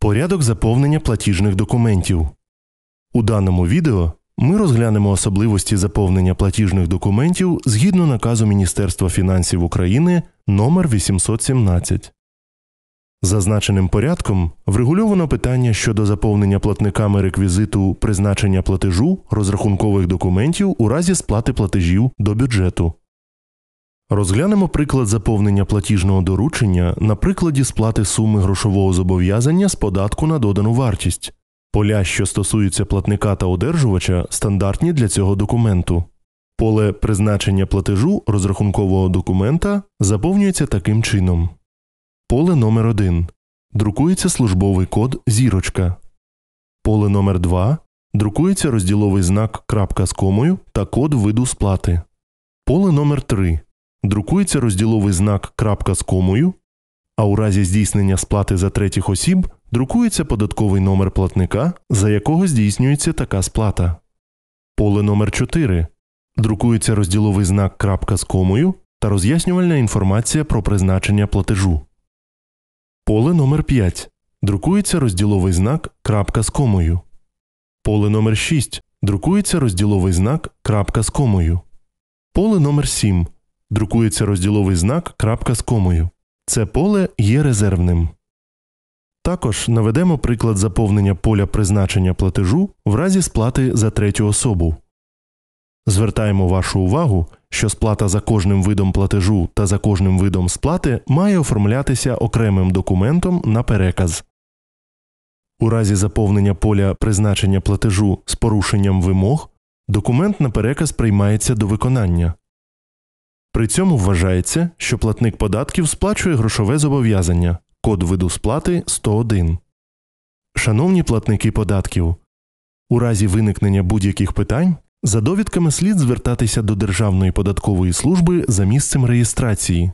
Порядок заповнення платіжних документів. У даному відео ми розглянемо особливості заповнення платіжних документів згідно наказу Міністерства фінансів України номер 817. Зазначеним порядком врегульовано питання щодо заповнення платниками реквізиту призначення платежу розрахункових документів у разі сплати платежів до бюджету. Розглянемо приклад заповнення платіжного доручення на прикладі сплати суми грошового зобов'язання з податку на додану вартість. Поля, що стосуються платника та одержувача, стандартні для цього документу. Поле призначення платежу розрахункового документа заповнюється таким чином. Поле номер 1 Друкується службовий код зірочка. Поле номер 2 Друкується розділовий знак крапка з комою та код виду сплати. Поле номер 3 Друкується розділовий знак крапка з комою, а у разі здійснення сплати за третіх осіб друкується податковий номер платника, за якого здійснюється така сплата. Поле номер 4 Друкується розділовий знак крапка з комою та роз'яснювальна інформація про призначення платежу. Поле номер 5 Друкується розділовий знак крапка з комою. Поле номер 6 Друкується розділовий знак крапка з комою. Поле номер 7 Друкується розділовий знак крапка з комою. Це поле є резервним. Також наведемо приклад заповнення поля призначення платежу в разі сплати за третю особу. Звертаємо вашу увагу, що сплата за кожним видом платежу та за кожним видом сплати має оформлятися окремим документом на переказ. У разі заповнення поля призначення платежу з порушенням вимог документ на переказ приймається до виконання. При цьому вважається, що платник податків сплачує грошове зобов'язання код виду сплати 101. Шановні платники податків, у разі виникнення будь-яких питань за довідками слід звертатися до Державної податкової служби за місцем реєстрації.